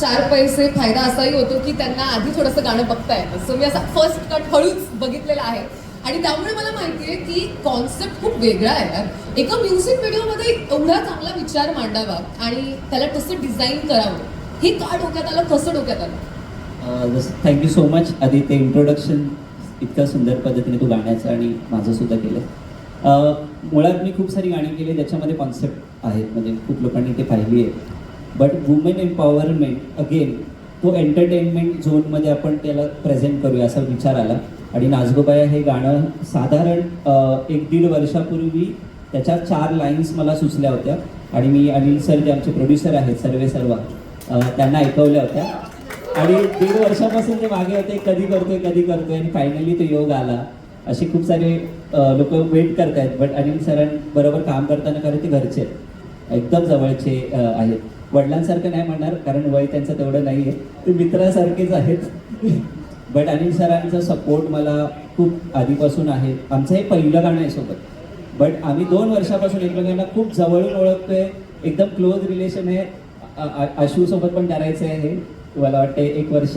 चार पैसे फायदा असाही होतो की त्यांना आधी थोडंसं गाणं बघता येतं. सो मी असा फर्स्ट कट हळूच बघितलेला आहे. आणि त्यामुळे मला माहिती आहे की कॉन्सेप्ट खूप वेगळा आहे यार. एका म्युझिक व्हिडिओमध्ये एवढा चांगला विचार मांडावा आणि त्याला तसं डिझाईन करावं हे का डोक्यात आलं कसं डोक्यात आलं? जसं थँक्यू सो मच आधी ते इंट्रोडक्शन इतक्या सुंदर पद्धतीने तू गाण्याचं आणि माझं सुद्धा केलं मुळात मी खूप सारी गाणी केली ज्याच्यामध्ये कॉन्सेप्ट आहेत. म्हणजे खूप लोकांनी ते पाहिली आहे बट वुमेन एम्पॉवरमेंट अगेन तो एंटरटेनमेंट झोनमध्ये आपण त्याला प्रेझेंट करूया असा विचार आला. आणि नाजगोबाया हे गाणं साधारण एक दीड वर्षापूर्वी त्याच्या चार लाईन्स मला सुचल्या होत्या. आणि मी अनिल सर जे आमचे प्रोड्युसर आहेत सर्वे सर्व त्यांना ऐकवल्या होत्या. आणि दीड वर्षापासून ते मागे होते कधी करतोय कधी करतोय आणि फायनली तो योग आला. असे खूप सारे लोक वेट करत आहेत बट अनिल सरांबरोबर काम करताना खरं ते घरचे आहेत. एकदम जवळचे आहेत. वडिलांसारखं नाही म्हणणार कारण वय त्यांचं तेवढं नाही आहे ते मित्रासारखेच आहेत. बट अनिल सरांचा सपोर्ट मला खूप आधीपासून आहे. आमचं हे पहिलं गाणं आहे सोबत. बट आम्ही दोन वर्षापासून एकमेकांना खूप जवळून ओळखतोय. एकदम क्लोज रिलेशन आहे. आशूसोबत पण करायचं आहे हे. मला वाटतं एक वर्ष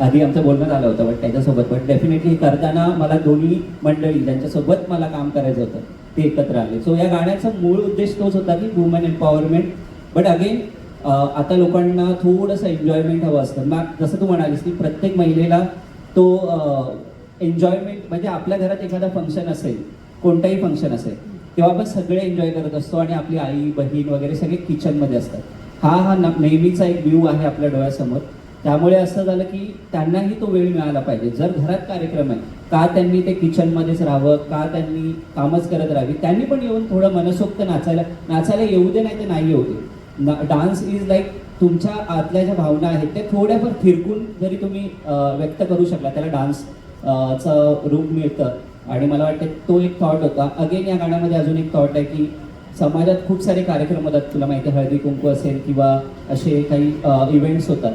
आधी आमचं बोलणं झालं होतं बट त्याच्यासोबत. पण डेफिनेटली करताना मला दोन्ही मंडळी ज्यांच्यासोबत मला काम करायचं होतं ते एकत्र आले. सो या गाण्याचा मूळ उद्देश तोच होता की वुमन एम्पॉवरमेंट बट अगेन आता लोकांना थोडंसं एन्जॉयमेंट हवं असतं. मग जसं तू म्हणालीस की प्रत्येक महिलेला तो एन्जॉयमेंट म्हणजे आपल्या घरात एखादा फंक्शन असेल कोणताही फंक्शन असेल तेव्हा आपण सगळे एन्जॉय करत असतो आणि आपली आई बहीण वगैरे सगळे किचनमध्ये असतात. हा हा नेहमीचा एक व्ह्यू आहे आपल्या डोळ्यासमोर. त्यामुळे असं झालं की त्यांनाही तो वेळ मिळाला पाहिजे. जर घरात कार्यक्रम आहे का त्यांनी ते किचनमध्येच राहावं का त्यांनी कामच करत राहावी त्यांनी पण येऊन थोडं मनसोक्त नाचायला नाचायला येऊ दे नाही ते नाही येऊ दे. डान्स इज लाईक तुमच्या आतल्या ज्या भावना आहेत त्या थोड्याफार फिरकून जरी तुम्ही व्यक्त करू शकला त्याला डान्स चं रूप मिळतं. आणि मला वाटतं तो एक थॉट होता. अगेन या गाण्यामध्ये अजून एक थॉट आहे की समाजात खूप सारे कार्यक्रम होतात. तुला माहिती आहे हळदी कुंकू असेल किंवा असे काही इव्हेंट्स होतात.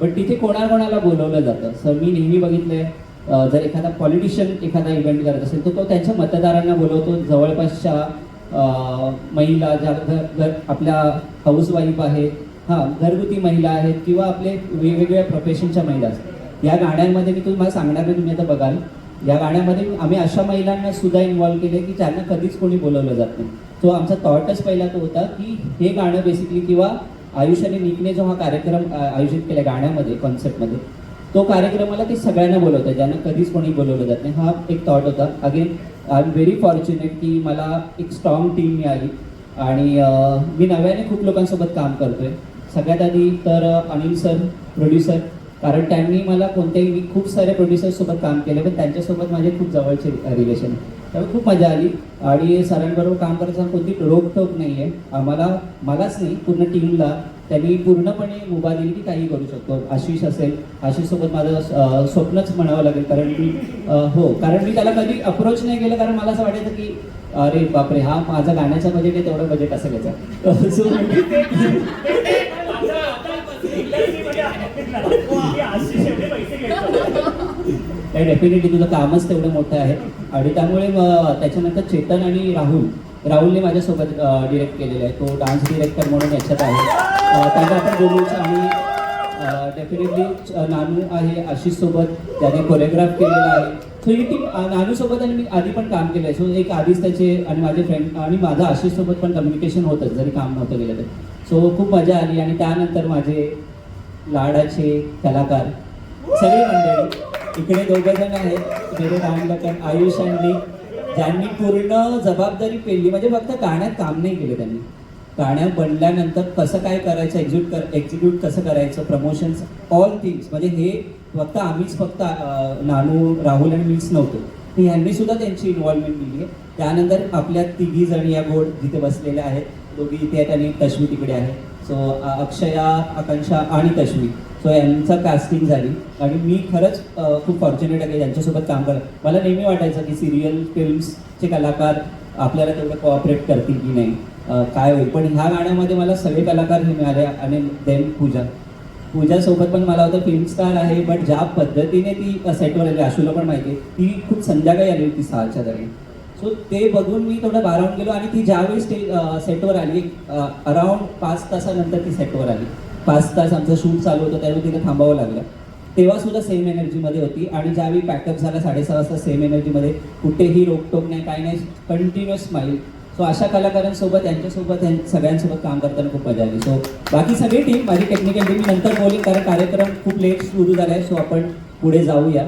पण तिथे कोणाकोणाला बोलवलं जातं? सर मी नेहमी बघितलं आहे जर एखादा पॉलिटिशियन एखादा इव्हेंट करत असेल तर तो त्याच्या मतदारांना बोलवतो. जवळपासच्या महिला ज्या घर घर आपल्या हाऊसवाईफ आहेत हां घरगुती महिला आहेत किंवा आपले वेगवेगळ्या प्रोफेशनच्या महिला असतात. या गाण्यांमध्ये मी तुम्हाला सांगणार नाही तुम्ही आता बघाल. या गाण्यामध्ये आम्ही अशा महिलांना सुद्धा इन्व्हॉल्व केले की ज्यांना कधीच कोणी बोलवलं जात नाही. तो आमचा थॉटच पहिला तो होता की हे गाणं बेसिकली किंवा आयुष्याने निकने जो हा कार्यक्रम आयोजित केला गाण्यामध्ये कॉन्सेप्टमध्ये तो कार्यक्रमाला ते सगळ्यांना बोलवतात ज्यांना कधीच कोणी बोलवलं जात नाही. हा एक थॉट होता. Again I am very fortunate की मला एक स्ट्रॉंग टीम मिळाली. आणि मी नव्याने खूप लोकांसोबत काम करतोय. सगळ्यात आधी तर अनिल सर प्रोड्युसर कारण त्यांनी मला कोणत्याही मी खूप सारे प्रोड्युसरसोबत काम केलं पण त्यांच्यासोबत माझे खूप जवळचे रिलेशन त्यामुळे खूप मजा आली. आणि सरांबरोबर काम करताना कोणती रोकटोक नाही आहे आम्हाला मलाच नाही पूर्ण टीमला. त्यांनी पूर्णपणे मुभा दिली की काही करू शकतो. आशिष असेल आशिषसोबत माझं स्वप्नच म्हणावं लागेल. कारण मी हो कारण मी त्याला कधी अप्रोच नाही केलं. कारण मला असं वाटायचं की अरे बापरे हा माझा गाण्याचा बजेट आहे तेवढं बजेट असं घ्यायचं. सो डेफिनेटली तुझं कामच तेवढं मोठं आहे. आणि त्यामुळे त्याच्यानंतर चेतन आणि राहुल राहुलने माझ्यासोबत डिरेक्ट केलेलं आहे. तो डान्स डिरेक्टर म्हणून याच्यात आहे. त्यांना आपण बोलूच आणि डेफिनेटली नानू आहे आशिष सोबत. त्याने कोरिओग्राफ केलेला आहे. सो ही टीम नानूसोबत आणि मी आधी पण काम केलं आहे सो एक आधीच त्याचे आणि माझे फ्रेंड आणि माझं आशिषसोबत पण कम्युनिकेशन होतं जरी काम नव्हतं गेलं तरी. सो खूप मजा आली आणि त्यानंतर माझे लाडाचे कलाकार सगळी मंडळी इकडे दोघं जण आहेत. मेरे रामलकन आयुष आणि ज्यांनी पूर्ण जबाबदारी पेलली म्हणजे फक्त गाण्यात काम नाही केलं त्यांनी. गाण्या बनल्यानंतर कसं काय करायचं एक्झिक्यूट कर एक्झिक्यूट कसं करायचं प्रमोशन्स ऑल थिंग्स म्हणजे हे फक्त आम्हीच फक्त नानू राहुल आणि मीच नव्हतो. यांनी सुद्धा त्यांची इन्व्हॉल्वमेंट दिली आहे. त्यानंतर आपल्या तिघी जण या गोड जिथे बसलेल्या आहेत. दोघी इथे आहेत आणि तश्वी तिकडे आहे. सो अक्षया आकांक्षा आणि तश्वी. सो यांचं कास्टिंग झाली. आणि मी खरंच खूप फॉर्च्युनेट आहे यांच्यासोबत काम करत. मला नेहमी वाटायचं की सिरियल फिल्म्सचे कलाकार आपल्याला तेवढं कोऑपरेट करतील की नाही. काय होईल. पण ह्या गाण्यामध्ये मला सगळे कलाकार हे मिळाले आणि देन पूजा. पूजासोबत पण मला होतं फिल्म स्टार आहे बट ज्या पद्धतीने ती सेटवर आली आशूला पण माहिती आहे ती खूप संध्याकाळी आली होती सहाच्या दरम्यान. सो ते बघून मी थोडं भारावून गेलो आणि ती ज्यावेळी स्टेज सेटवर आली अराउंड पाच तासानंतर ती सेटवर आली. पाच तास आमचं शूट चालू होतं त्यावेळी तिला थांबावं लागलं. तेव्हा सुद्धा सेम एनर्जीमध्ये होती आणि ज्यावेळी पॅकअप झाला साडेसहा वाजता सेम एनर्जीमध्ये कुठेही रोकटोक नाही काही नाही कंटिन्युअस स्माईल सो अशा कलाकारांसोबत यांच्यासोबत सगळ्यांसोबत काम करताना खूप मजा आली. सो बाकी सगळी टीम माझी टेक्निकल टीम नंतर बोलेन कारण कार्यक्रम खूप लेट सुरू झाला आहे सो आपण पुढे जाऊया.